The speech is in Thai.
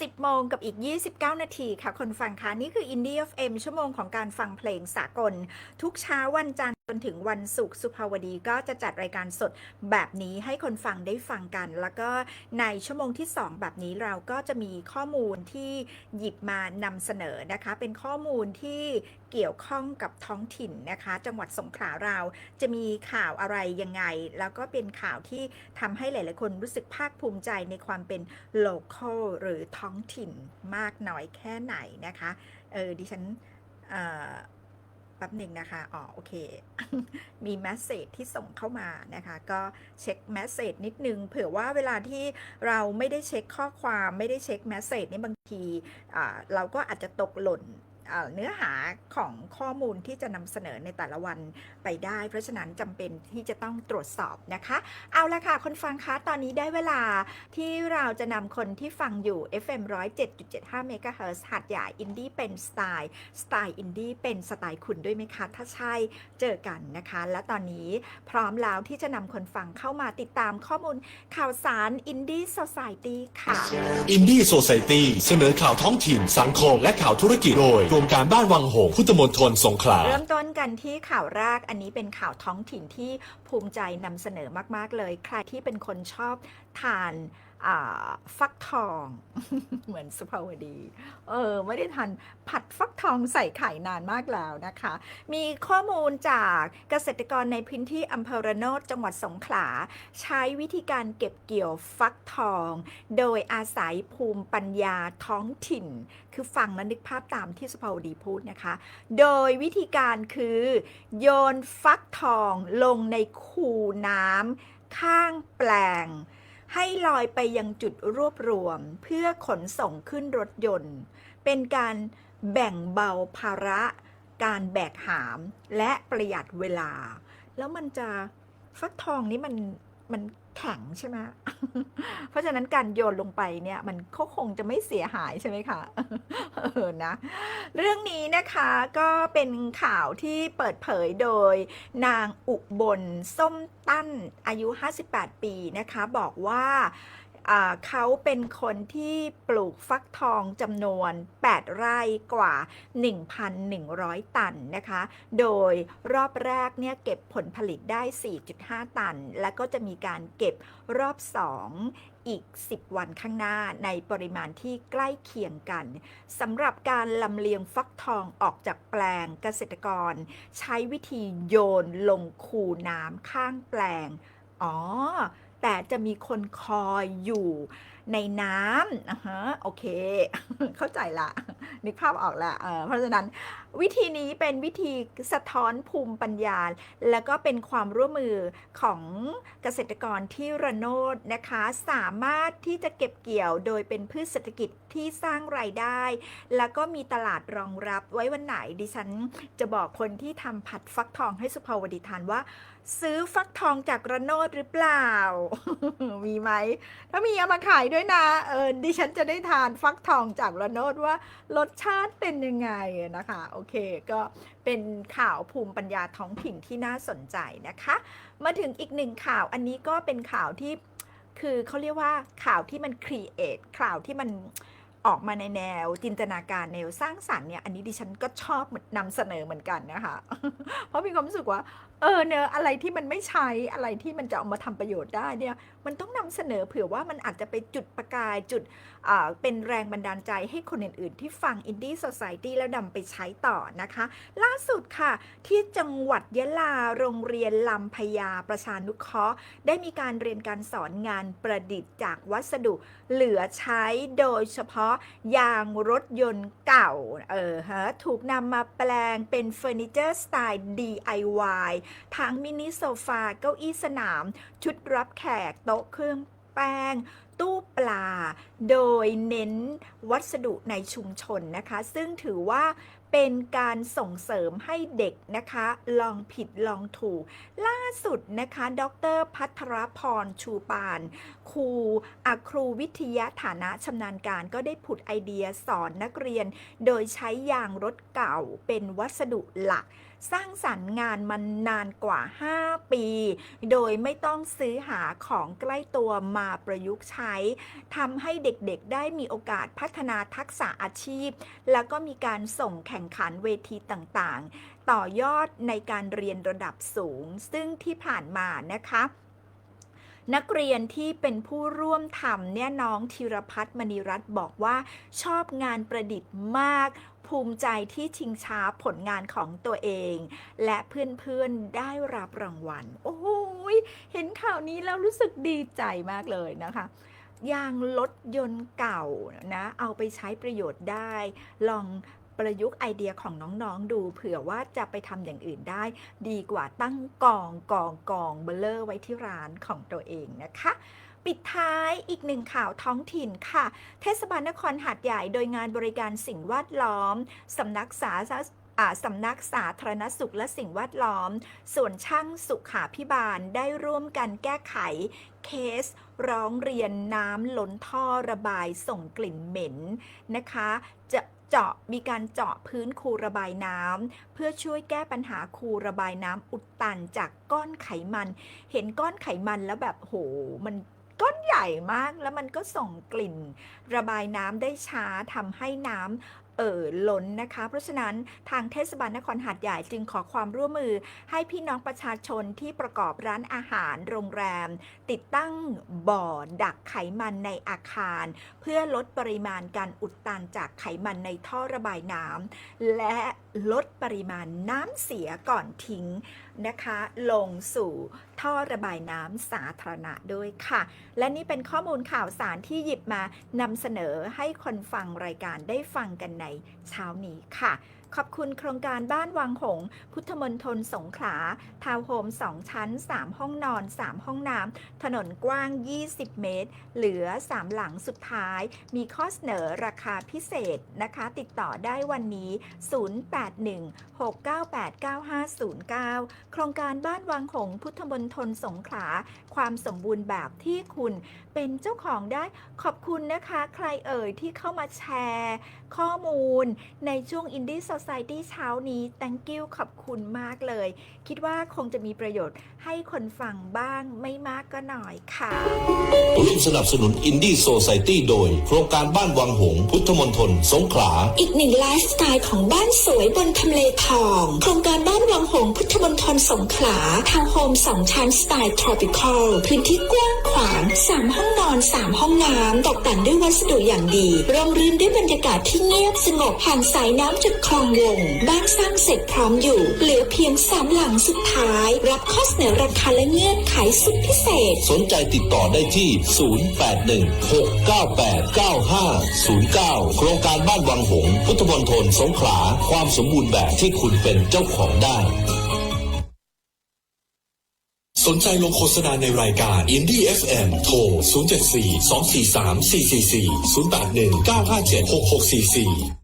10 โมงกับอีก 29 นาทีค่ะ คนฟังคะนี่คือ Indie FM ชั่วโมงของการฟังเพลงสากล ทุกเช้าวันจันทร์ จนถึงวันศุกร์สุภาวดีก็จะจัดรายการสดแบบนี้ให้คนฟังได้ฟังกัน แล้วก็ในชั่วโมงที่ 2 แบบนี้เราก็จะมีข้อมูลที่หยิบมานำเสนอนะคะ เป็นข้อมูลที่เกี่ยวข้องกับท้องถิ่นนะคะ จังหวัดสงขลาเราจะมีข่าวอะไรยังไง แล้วก็เป็นข่าวที่ทำให้หลาย ๆ คนรู้สึกภาคภูมิใจในความเป็น local หรือท้องถิ่นมากน้อยแค่ไหนนะคะเออดิฉันเอ่อ ป๊บหนึ่งนะคะอ๋อโอเค มีแมสเซจที่ส่งเข้ามานะคะ ก็เช็คแมสเซจนิดนึง เผื่อว่าเวลาที่เราไม่ได้เช็คข้อความไม่ได้เช็คแมสเซจนี่บางทีเราก็อาจจะตกหล่น เนื้อหาของข้อมูลที่จะนำเสนอในแต่ละวันไปได้ เพราะฉะนั้นจำเป็นที่จะต้องตรวจสอบนะคะ เอาละค่ะ คนฟังคะ ตอนนี้ได้เวลาที่เราจะนำคนที่ฟังอยู่ FM 107.75 MHz หัดใหญ่อินดี้เป็นสไตล์สไตล์อินดี้เป็นสไตล์คุณด้วยไหมคะ ถ้าใช่เจอกันนะคะ และตอนนี้พร้อมแล้วที่จะนำคนฟังเข้ามาติดตามข้อมูลข่าวสารอินดี้ s o ซตี้ค่ะอินดี้โซซตี้เสนอข่าวท้องถิ่นสังคมและข่าวธุรกิจโดยกรมการบ้านวังหงพุทธมณฑลสงขลา เริ่มต้นกันที่ข่าวแรกอันนี้เป็นข่าวท้องถิ่นที่ภูมิใจนำเสนอมาก ๆ เลย ใครที่เป็นคนชอบทาน ฟักทองเหมือนสุภาวดี เออ ไม่ได้ทานผัดฟักทองใส่ไข่นานมากแล้วนะคะ มีข้อมูลจากเกษตรกรในพื้นที่อำเภอระโนดจังหวัดสงขลา ใช้วิธีการเก็บเกี่ยวฟักทอง โดยอาศัยภูมิปัญญาท้องถิ่น คือฟังแล้วนึกภาพตามที่สุภาวดีพูดนะคะ โดยวิธีการคือ โยนฟักทองลงในคูน้ำข้างแปลง ให้ลอยไปยังจุดรวบรวมเพื่อขนส่งขึ้นรถยนต์ เป็นการแบ่งเบาภาระ การแบกหามและประหยัดเวลา แล้วมันจะฟักทองนี้มัน มันแข็งใช่ไหมเพราะฉะนั้นการโยนลงไปเนี่ย มันก็คงจะไม่เสียหายใช่ไหมคะเออนะ เรื่องนี้นะคะก็เป็นข่าวที่เปิดเผยโดยนางอุบลส้มตั้นอายุ 58 ปีนะคะ บอกว่าอ่า เขาเป็นคนที่ปลูกฟักทองจำนวน 8 ไร่กว่า 1,100 ตันนะคะ โดยรอบแรกเนี่ยเก็บผลผลิตได้ 4.5 ตัน แล้วก็จะมีการเก็บรอบ 2อีก 10 วันข้างหน้าในปริมาณที่ใกล้เคียงกันสำหรับการลำเลียงฟักทองออกจากแปลงเกษตรกร ใช้วิธีโยนลงคูน้ำข้างแปลง อ๋อ แต่จะมีคนคอยอยู่ ในน้ำฮะโอเค เข้าใจละนึกภาพออกละเออเพราะฉะนั้นวิธีนี้เป็นวิธีสะท้อนภูมิปัญญา แล้วก็เป็นความร่วมมือของเกษตรกรที่ระโนดนะคะ สามารถที่จะเก็บเกี่ยวโดยเป็นพืชเศรษฐกิจที่สร้างรายได้ แล้วก็มีตลาดรองรับไว้วันไหนดิฉันจะบอกคนที่ทำผัดฟักทองให้สุภาวดีทานว่า ซื้อฟักทองจากระโนดหรือเปล่า มีไหม ถ้ามีเอามาขายด้วยนะ เออดิฉันจะได้ทานฟักทองจากระโนดว่ารสชาติเป็นยังไงนะคะ โอเค ก็เป็นข่าวภูมิปัญญาท้องถิ่นที่น่าสนใจนะคะ มาถึงอีกหนึ่งข่าวอันนี้ก็เป็นข่าวที่คือเขาเรียกว่าข่าวที่มันครีเอทข่าวที่มันออกมาในแนวจินตนาการแนวสร้างสรรค์เนี่ยอันนี้ดิฉันก็ชอบนนำเสนอเหมือนกันนะคะ เพราะมีความรู้สึกว่า เออเนอะอะไรที่มันไม่ใช้อะไรที่มันจะเอามาทำประโยชน์ได้เนี่ยมันต้องนำเสนอเผื่อว่ามันอาจจะไปจุดประกายจุดเป็นแรงบันดาลใจให้คนอื่น ๆ ที่ฟัง Indie Society แล้วนำไปใช้ต่อนะคะ ล่าสุดค่ะ ที่จังหวัดยะลาโรงเรียนลำพญาประชานุเคราะห์ ได้มีการเรียนการสอนงานประดิษฐ์จากวัสดุเหลือใช้โดยเฉพาะยางรถยนต์เก่าเออฮะถูกนำมาแปลงเป็นเฟอร์นิเจอร์สไตล์ DIY ทั้งมินิโซฟาเก้าอี้สนาม ชุดรับแขกโต๊ะเครื่องแป้ง ตู้ปลา โดยเน้นวัสดุในชุมชนนะคะ ซึ่งถือว่า เป็นการส่งเสริมให้เด็กนะคะ ลองผิดลองถูก ล่าสุดนะคะ ดรพัทรพรชูปาน ครูอาครูวิทยาฐานะชำนาญการก็ได้ผุดไอเดียสอนนักเรียน โดยใช้ยางรถเก่าเป็นวัสดุหลัก สร้างสรรค์งานมันนานกว่า 5 ปี โดยไม่ต้องซื้อหาของใกล้ตัวมาประยุกต์ใช้ทำให้เด็กๆ ได้มีโอกาสพัฒนาทักษะอาชีพ แล้วก็มีการส่งแข่งขันเวทีต่างๆ ต่อยอดในการเรียนระดับสูง ซึ่งที่ผ่านมานะคะนักเรียนที่เป็นผู้ร่วมทำเนี่ยน้องธีรพัฒน์มณีรัตน์บอกว่าชอบงานประดิษฐ์มาก ภูมิใจที่ชิงช้าผลงานของตัวเอง และเพื่อนๆได้รับรางวัล โอ้โหยเห็นข่าวนี้แล้วรู้สึกดีใจมากเลยนะคะยางรถยนต์เก่านะเอาไปใช้ประโยชน์ได้ ลอง ประยุกต์ไอเดียของน้องๆดู เผื่อว่าจะไปทำอย่างอื่นได้ ดีกว่าตั้งกองกองกองเบลเลอร์ไว้ที่ร้านของตัวเองนะคะปิดท้ายอีกหนึ่งข่าวท้องถิ่นค่ะ เทศบาลนครหาดใหญ่โดยงานบริการสิ่งแวดล้อม สำนักสาธารณสำนักสาธารณสุขและสิ่งแวดล้อม ส่วนช่างสุขาพิบาลได้ร่วมกันแก้ไข เคสร้องเรียนน้ำล้นท่อระบายส่งกลิ่นเหม็นนะคะ จะ เจาะมีการเจาะพื้นคูระบายน้ำเพื่อช่วยแก้ปัญหาคูระบายน้ำอุดตันจากก้อนไขมัน เห็นก้อนไขมันแล้วแบบโหมันก้อนใหญ่มากแล้วมันก็ส่งกลิ่น ระบายน้ำได้ช้าทำให้น้ำ เอ่อล้นนะคะ เพราะฉะนั้นทางเทศบาลนครหาดใหญ่จึงขอความร่วมมือ ให้พี่น้องประชาชนที่ประกอบร้านอาหารโรงแรม ติดตั้งบ่อดักไขมันในอาคาร เพื่อลดปริมาณการอุดตันจากไขมันในท่อระบายน้ำและลดปริมาณน้ำเสียก่อนทิ้งนะคะ ลงสู่ท่อระบายน้ำสาธารณะด้วยค่ะ และนี่เป็นข้อมูลข่าวสารที่หยิบมานำเสนอให้คนฟังรายการได้ฟังกันในเช้านี้ค่ะ ขอบคุณโครงการบ้านวังหงส์พุทธมณฑลสงขลา ทาวน์โฮม 2 ชั้น 3 ห้องนอน 3 ห้องน้ำ ถนนกว้าง 20 เมตร เหลือ 3 หลังสุดท้าย มีข้อเสนอราคาพิเศษนะคะ ติดต่อได้วันนี้ 0816989509 โครงการบ้านวังหงส์พุทธมณฑลสงขลา ความสมบูรณ์แบบที่คุณเป็นเจ้าของได้ ขอบคุณนะคะ ใครเอ่ยที่เข้ามาแชร์ ข้อมูลในช่วง Indie Society เช้านี้ thank you ขอบคุณมากเลย คิดว่าคงจะมีประโยชน์ให้คนฟังบ้างไม่มากก็หน่อยค่ะร่วมสนับสนุนอินดี้โซซ i ตี้โดย โครงการบ้านวังหงส์พุทธมณฑลสงขลา อีกหนึ่งไลฟ์สไตล์ของบ้านสวยบนทำเลทอง โครงการบ้านวังหงส์พุทธมณฑลสงขลา ทาวน์โฮมสองชั้นสไตล์ทรอปิคอลพื้นที่กว้างขวางสามห้องนอนสามห้องน้ำตกแต่งด้วยวัสดุอย่างดีร่มรื่นด้วยบรรยากาศที่เงียบสงบผ่านสายน้ำจากคลองวงบ้านสร้างเสร็จพร้อมอยู่ เหลือเพียงสามหลังสุดท้าย รับข้อเสนอราคาและเงื่อนไขสุดพิเศษ สนใจติดต่อได้ที่ 0816989509 โครงการบ้านวังหงส์พุทธมณฑลสงขลา ความสมบูรณ์แบบที่คุณเป็นเจ้าของได้สนใจลงโฆษณาในรายการ Indie FM โทร 074 243 444 081 957 6644